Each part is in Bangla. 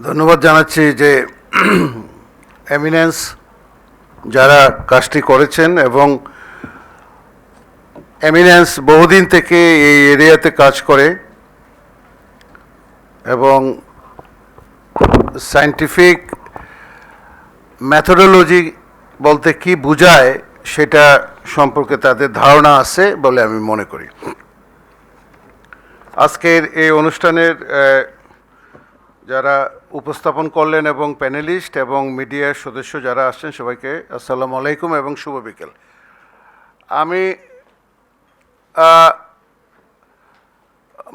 ধন্যবাদ জানাচ্ছি যে এমিনেন্স যারা কাজটি করেছেন এবং এমিনেন্স বহুদিন থেকে এই এরিয়াতে কাজ করে এবং সায়েন্টিফিক ম্যাথোডোলজি বলতে কি বোঝায় সেটা সম্পর্কে তাদের ধারণা আছে বলে আমি মনে করি। আজকের এই অনুষ্ঠানের যারা উপস্থাপন করলেন এবং প্যানেলিস্ট এবং মিডিয়ার সদস্য যারা আসছেন সবাইকে আসসালামু আলাইকুম এবং শুভ বিকেল। আমি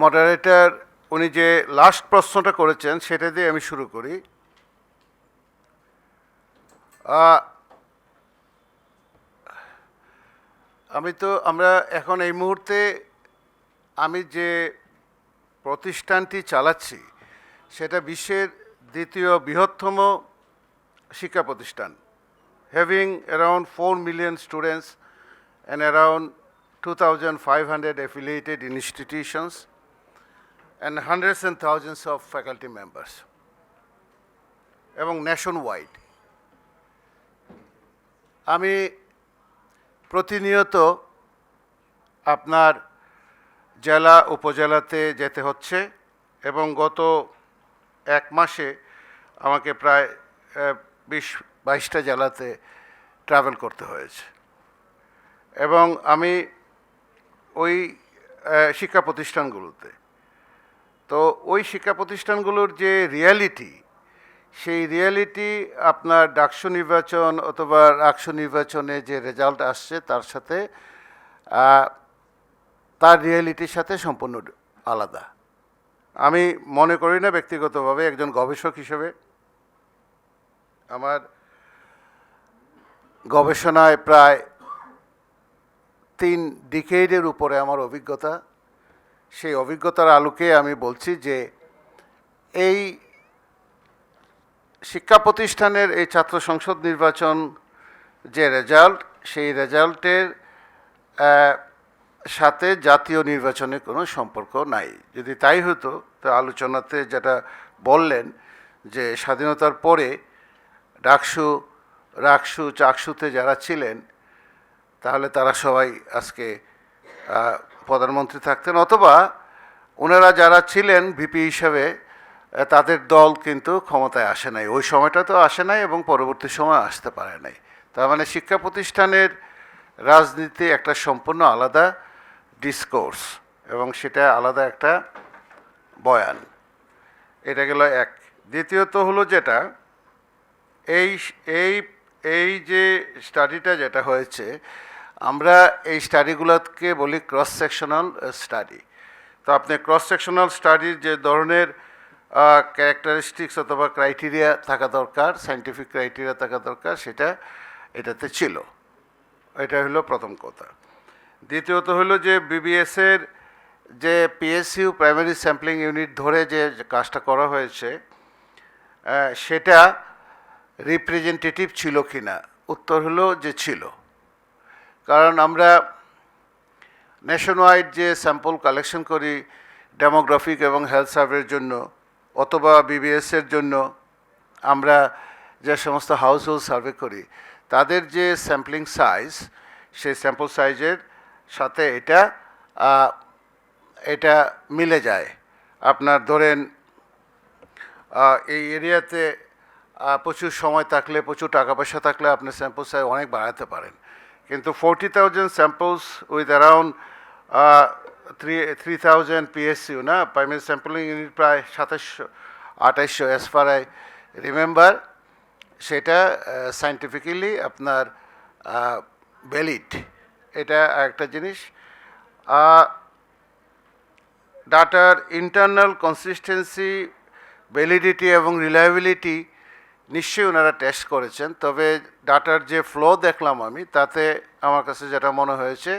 মডারেটার উনি যে লাস্ট প্রশ্নটা করেছেন সেটা দিয়ে আমি শুরু করি। আমি তো, আমরা এখন এই মুহূর্তে আমি যে প্রতিষ্ঠানটি চালাচ্ছি সেটা বিশ্বের দ্বিতীয় বৃহত্তম শিক্ষা প্রতিষ্ঠান having around four million students and around two thousand five hundred affiliated institutions and hundreds and thousands of faculty members এবং ন্যাশন ওয়াইড আমি প্রতিনিয়ত আপনার জেলা, উপজেলাতে যেতে হচ্ছে এবং গত এক মাসে আমাকে প্রায় বিশ, বাইশটা জেলাতে ট্রাভেল করতে হয়েছে। এবং আমি ওই শিক্ষা প্রতিষ্ঠানগুলোতে। তো ওই শিক্ষা প্রতিষ্ঠানগুলোর যে রিয়ালিটি সেই রিয়ালিটি আপনার ডাকসু নির্বাচন অথবা রাকসু নির্বাচনে যে রেজাল্ট আসছে তার সাথে তার রিয়েলিটির সাথে সম্পূর্ণ আলাদা। আমি মনে করি না ব্যক্তিগতভাবে একজন গবেষক হিসেবে। আমার গবেষণায় প্রায় তিন ডিকেডের উপরে আমার অভিজ্ঞতা। সেই অভিজ্ঞতার আলোকে আমি বলছি যে, এই শিক্ষা প্রতিষ্ঠানের এই ছাত্র সংসদ নির্বাচন যে রেজাল্ট, সেই রেজাল্টের সাথে জাতীয় নির্বাচনের কোনো সম্পর্ক নাই। যদি তাই হতো, তো আলোচনাতে যেটা বললেন যে স্বাধীনতার পরে ডাকসু, রাকসু, চাকসুতে যারা ছিলেন, তাহলে তারা সবাই আজকে প্রধানমন্ত্রী থাকতেন। অথবা ওনারা যারা ছিলেন ভিপি হিসাবে তাদের দল কিন্তু ক্ষমতায় আসে নাই। ওই সময়টা তো আসে নাই এবং পরবর্তী সময় আসতে পারে নাই। তার মানে শিক্ষা প্রতিষ্ঠানের রাজনীতি একটা সম্পূর্ণ আলাদা ডিসকোর্স এবং সেটা আলাদা একটা বয়ান। এটা গেল এক। দ্বিতীয়ত হলো যেটা, এই এই এই যে স্টাডিটা যেটা হয়েছে, আমরা এই স্টাডিগুলোকে বলি ক্রস সেকশনাল স্টাডি তো আপনি ক্রস সেকশনাল স্টাডির যে ধরনের ক্যারেক্টারিস্টিক্স অথবা ক্রাইটেরিয়া থাকা দরকার সাইন্টিফিক ক্রাইটেরিয়া থাকা দরকার, সেটা এটাতে ছিল। এটা হলো প্রথম কথা। দ্বিতীয়ত হলো যে বিবিএসের যে পিএসইউ প্রাইমারি স্যাম্পলিং ইউনিট ধরে যে কাজটা করা হয়েছে সেটা রিপ্রেজেন্টেটিভ ছিল কি না উত্তর হলো যে ছিল। কারণ আমরা ন্যাশন ওয়াইড যে স্যাম্পল কালেকশন করি ডেমোগ্রাফিক এবং হেলথ সার্ভের জন্য, অথবা বিবিএসের জন্য, আমরা যে সমস্ত হাউস হোল্ড সার্ভে করি, তাদের যে স্যাম্পলিং সাইজ সেই স্যাম্পল সাইজের সাথে এটা এটা মিলে যায়। আপনার ধরেন এই এরিয়াতে প্রচুর সময় থাকলে, প্রচুর টাকা পয়সা থাকলে আপনি স্যাম্পল সাইজ অনেক বাড়াতে পারেন। কিন্তু forty thousand samples with around three three thousand PSU না? প্রাইমারি স্যাম্পলিং ইউনিট প্রায় সাতাশশো আঠাইশশো অ্যাজ ফার আই রিমেম্বার সেটা সাইন্টিফিক্যালি আপনার ভ্যালিড এটা একটা জিনিস। ডাটার ইন্টারনাল কনসিস্টেন্সি ভ্যালিডিটি এবং রিলায়েবিলিটি নিশ্চয়ই ওনারা টেস্ট করেছেন। তবে ডাটার যে ফ্লো দেখলাম আমি, তাতে আমার কাছে যেটা মনে হয়েছে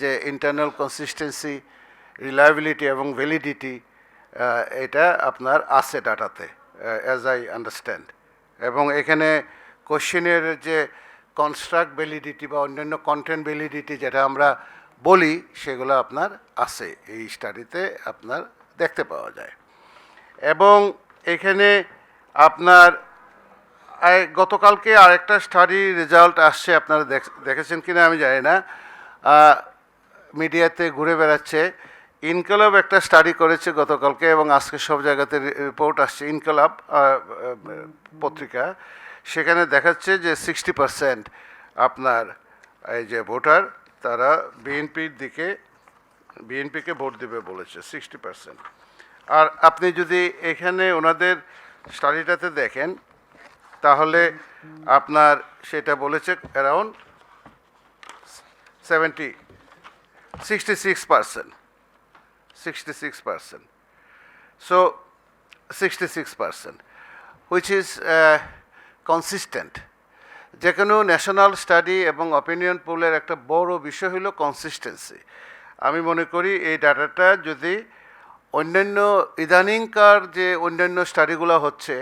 যে ইন্টারনাল কনসিস্টেন্সি রিলায়েবিলিটি এবং ভ্যালিডিটি এটা আপনার আছে ডাটাতে অ্যাজ আই আন্ডারস্ট্যান্ড এবং এখানে কোশ্চেনের যে কনস্ট্রাক্ট ভ্যালিডিটি বা অন্যান্য কন্টেন্ট ভ্যালিডিটি যেটা আমরা বলি, সেগুলো আপনার আছে। এই স্টাডিতে আপনার দেখতে পাওয়া যায়। এবং এখানে আপনার গতকালকে আরেকটা স্টাডি রেজাল্ট আসছে, আপনারা দেখ- দেখেছেন কিনা আমি জানি না। মিডিয়াতে ঘুরে বেড়াচ্ছে। ইনকলাব একটা স্টাডি করেছে গতকালকে এবং আজকে সব জায়গাতে রিপোর্ট আসছে। ইনকলাব পত্রিকা। সেখানে দেখাচ্ছে যে সিক্সটি পার্সেন্ট আপনার এই যে ভোটার, তারা বিএনপির দিকে বিএনপিকে ভোট দেবে বলেছে সিক্সটি পার্সেন্ট আর আপনি যদি এখানে ওনাদের স্টাডিটাতে দেখেন, তাহলে আপনার সেটা বলেছে around seventy sixty six percent sixty six percent so sixty six percent which is consistent যে কোনো ন্যাশনাল স্টাডি এবং অপিনিয়ন পোলের একটা বড় বিষয় হলো কনসিস্টেন্সি আমি মনে করি এই ডাটাটা যদি অন্যান্য ইদানিংকার যে অন্যান্য স্টাডিগুলো হচ্ছে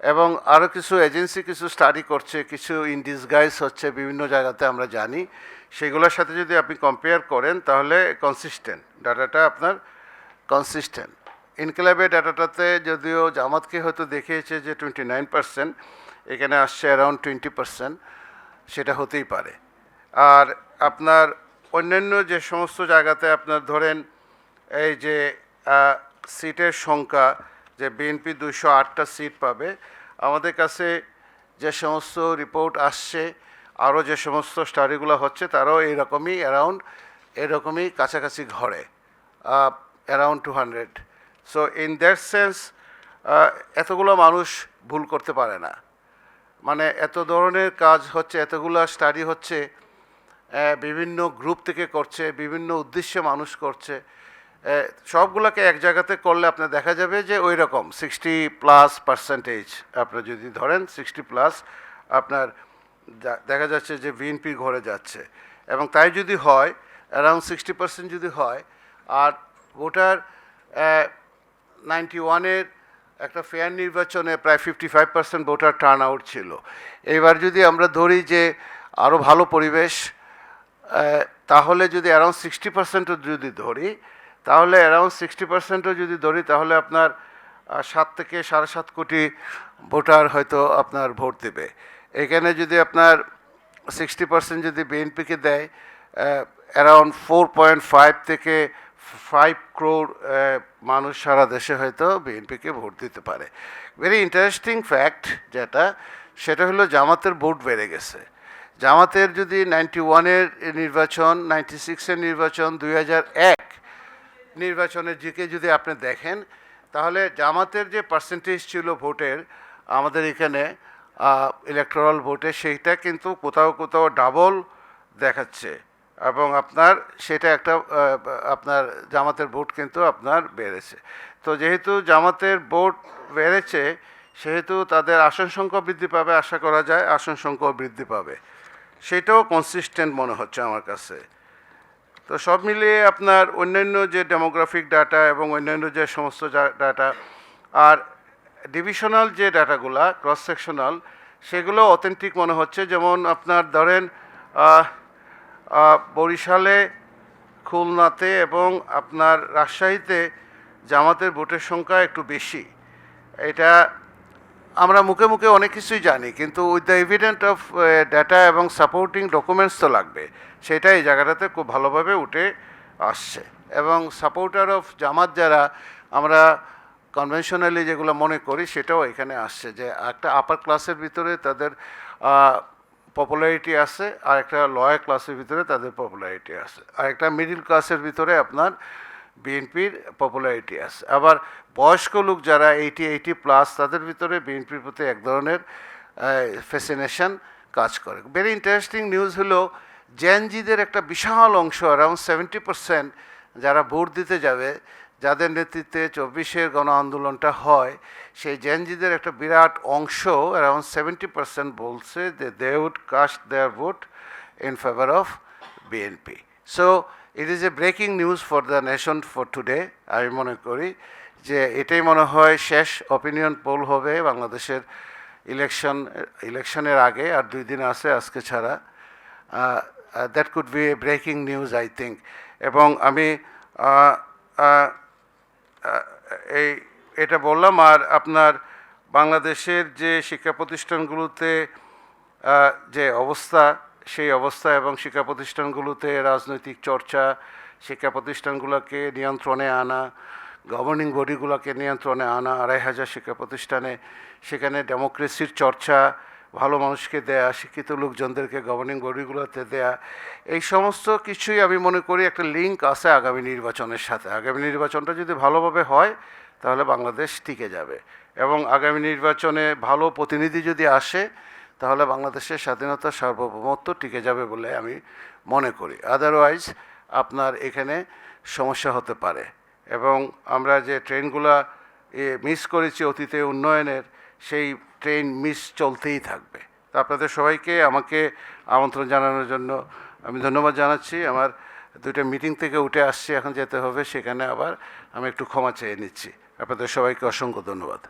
এবং আরও কিছু এজেন্সি কিছু স্টাডি করছে, কিছু ইন ডিসগাইজ হচ্ছে, বিভিন্ন জায়গাতে আমরা জানি, সেগুলোর সাথে যদি আপনি কম্পেয়ার করেন তাহলে কনসিস্টেন্ট ডাটাটা আপনার কনসিস্টেন্ট ইনক্লাবের ডাটাটাতে যদিও জামাতকে হয়তো দেখিয়েছে যে টোয়েন্টি নাইন পার্সেন্ট এখানে আসছে অ্যারাউন্ড টোয়েন্টি পার্সেন্ট সেটা হতেই পারে। আর আপনার অন্যান্য যে সমস্ত জায়গাতে আপনার ধরেন এই যে সিটের সংখ্যা, যে বিএনপি দুইশো আটটা সিট পাবে, আমাদের কাছে যে সমস্ত রিপোর্ট আসছে, আরও যে সমস্ত স্টাডিগুলো হচ্ছে, তারাও এইরকমই অ্যারাউন্ড এরকমই কাছাকাছি ঘরে around two hundred so in that sense এতগুলো মানুষ ভুল করতে পারে না। মানে এত ধরনের কাজ হচ্ছে, এতগুলো স্টাডি হচ্ছে বিভিন্ন গ্রুপ থেকে করছে, বিভিন্ন উদ্দেশ্যে মানুষ করছে সবগুলোকে এক জায়গাতে করলে আপনার দেখা যাবে যে ওই রকম সিক্সটি প্লাস পার্সেন্টেজ আপনার যদি ধরেন সিক্সটি প্লাস আপনার দেখা যাচ্ছে যে বিএনপি ঘরে যাচ্ছে। এবং তাই যদি হয় অ্যারাউন্ড সিক্সটি পার্সেন্ট যদি হয়, আর ভোটার নাইনটি ওয়ানের একটা ফেয়ার নির্বাচনে প্রায় fifty five percent voter turn out ছিল। এবার যদি আমরা ধরি যে আরও ভালো পরিবেশ তাহলে যদি অ্যারাউন্ড সিক্সটি পার্সেন্টও যদি ধরি, তাহলে অ্যারাউন্ড সিক্সটি পার্সেন্টও যদি ধরি, তাহলে আপনার সাত থেকে সাড়ে সাত কোটি ভোটার হয়তো আপনার ভোট দেবে। এখানে যদি আপনার সিক্সটি পার্সেন্ট যদি বিএনপিকে দেয় অ্যারাউন্ড ফোর পয়েন্ট ফাইভ থেকে ফাইভ ক্রোর মানুষ সারা দেশে হয়তো বিএনপিকে ভোট দিতে পারে। ভেরি ইন্টারেস্টিং ফ্যাক্ট যেটা, সেটা হলো জামাতের ভোট বেড়ে গেছে। জামাতের যদি নাইনটি ওয়ানের নির্বাচন নাইনটি সিক্সের নির্বাচন, দুই হাজার এক নির্বাচনের দিকে যদি আপনি দেখেন, তাহলে জামাতের যে পার্সেন্টেজ ছিল ভোটের, আমাদের এখানে ইলেকট্রাল ভোটে সেইটা কিন্তু কোথাও কোথাও ডাবল দেখাচ্ছে। এবং আপনার, সেটা একটা আপনার জামাতের ভোট কিন্তু আপনার বেড়েছে। তো যেহেতু জামাতের ভোট বেড়েছে, সেহেতু তাদের আসন সংখ্যা বৃদ্ধি পাবে আশা করা যায়, আসন সংখ্যাও বৃদ্ধি পাবে। সেটাও কনসিস্টেন্ট মনে হচ্ছে আমার কাছে। তো সব মিলিয়ে আপনার অন্যান্য যে ডেমোগ্রাফিক ডাটা এবং অন্যান্য যে সমস্ত ডাটা আর ডিভিশনাল যে ডাটাগুলা ক্রস সেকশনাল সেগুলো অথেন্টিক মনে হচ্ছে। যেমন আপনার ধরেন বরিশালে, খুলনাতে এবং আপনার রাজশাহীতে জামাতের ভোটের সংখ্যা একটু বেশি। এটা আমরা মুখে মুখে অনেক কিছুই জানি, কিন্তু with the evident of data এবং সাপোর্টিং ডকুমেন্টস তো লাগবে। সেটা এই জায়গাটাতে খুব ভালোভাবে উঠে আসছে। এবং সাপোর্টার অফ জামাত যারা, আমরা কনভেনশনালি যেগুলো মনে করি সেটাও এখানে আসছে যে একটা আপার ক্লাসের ভিতরে তাদের পপুলারিটি আছে, আর একটা লয়ার ক্লাসের ভিতরে তাদের পপুলারিটি আছে। আর একটা মিডিল ক্লাসের ভিতরে আপনার বিএনপির পপুলারিটি আছে। আবার বয়স্ক লোক যারা এইটি এইটি প্লাস তাদের ভিতরে বিএনপির প্রতি এক ধরনের ফ্যাসিনেশন কাজ করে। ভেরি ইন্টারেস্টিং নিউজ হলো জেনজিদের একটা বিশাল অংশ অ্যারাউন্ড সেভেন্টি পার্সেন্ট যারা ভোট দিতে যাবে যাদের নেতৃত্বে চব্বিশের গণ আন্দোলনটা হয়, সেই জেনজিদের একটা বিরাট অংশ অ্যারাউন্ড সেভেন্টি পার্সেন্ট বলছে যে they would cast their vote in favour of BNP so it is a breaking news for the nation for today আমি মনে করি যে এটাই মনে হয় শেষ অপিনিয়ন পোল হবে বাংলাদেশের ইলেকশন ইলেকশনের আগে, আর দুই দিন আছে আজকে ছাড়া। That could be a breaking news I think এবং আমি এই এটা বললাম আর আপনার বাংলাদেশের যে শিক্ষা প্রতিষ্ঠানগুলোতে যে অবস্থা, সেই অবস্থা এবং শিক্ষা প্রতিষ্ঠানগুলোতে রাজনৈতিক চর্চা, শিক্ষা প্রতিষ্ঠানগুলোকে নিয়ন্ত্রণে আনা গভর্নিং বডিগুলোকে নিয়ন্ত্রণে আনা, আড়াই হাজার শিক্ষা প্রতিষ্ঠানে সেখানে ডেমোক্রেসির চর্চা ভালো মানুষকে দেয়া, শিক্ষিত লোকজনদেরকে গভর্নিং বডিগুলোতে দেয়া, এই সমস্ত কিছুই আমি মনে করি একটা লিঙ্ক আছে আগামী নির্বাচনের সাথে। আগামী নির্বাচনটা যদি ভালোভাবে হয়, তাহলে বাংলাদেশ টিকে যাবে। এবং আগামী নির্বাচনে ভালো প্রতিনিধি যদি আসে, তাহলে বাংলাদেশের স্বাধীনতা সার্বভৌমত্ব টিকে যাবে বলে আমি মনে করি। আদারওয়াইজ আপনার এখানে সমস্যা হতে পারে। এবং আমরা যে ট্রেনগুলা মিস করেছি অতীতে উন্নয়নের সেই ট্রেন মিস চলতেই থাকবে। তো আপনাদের সবাইকে আমাকে আমন্ত্রণ জানানোর জন্য আমি ধন্যবাদ জানাচ্ছি। আমার দুইটা মিটিং থেকে উঠে আসছি, এখন যেতে হবে, সেখানে আবার আমি একটু ক্ষমা চেয়ে নিচ্ছি। আপনাদের সবাইকে অসংখ্য ধন্যবাদ।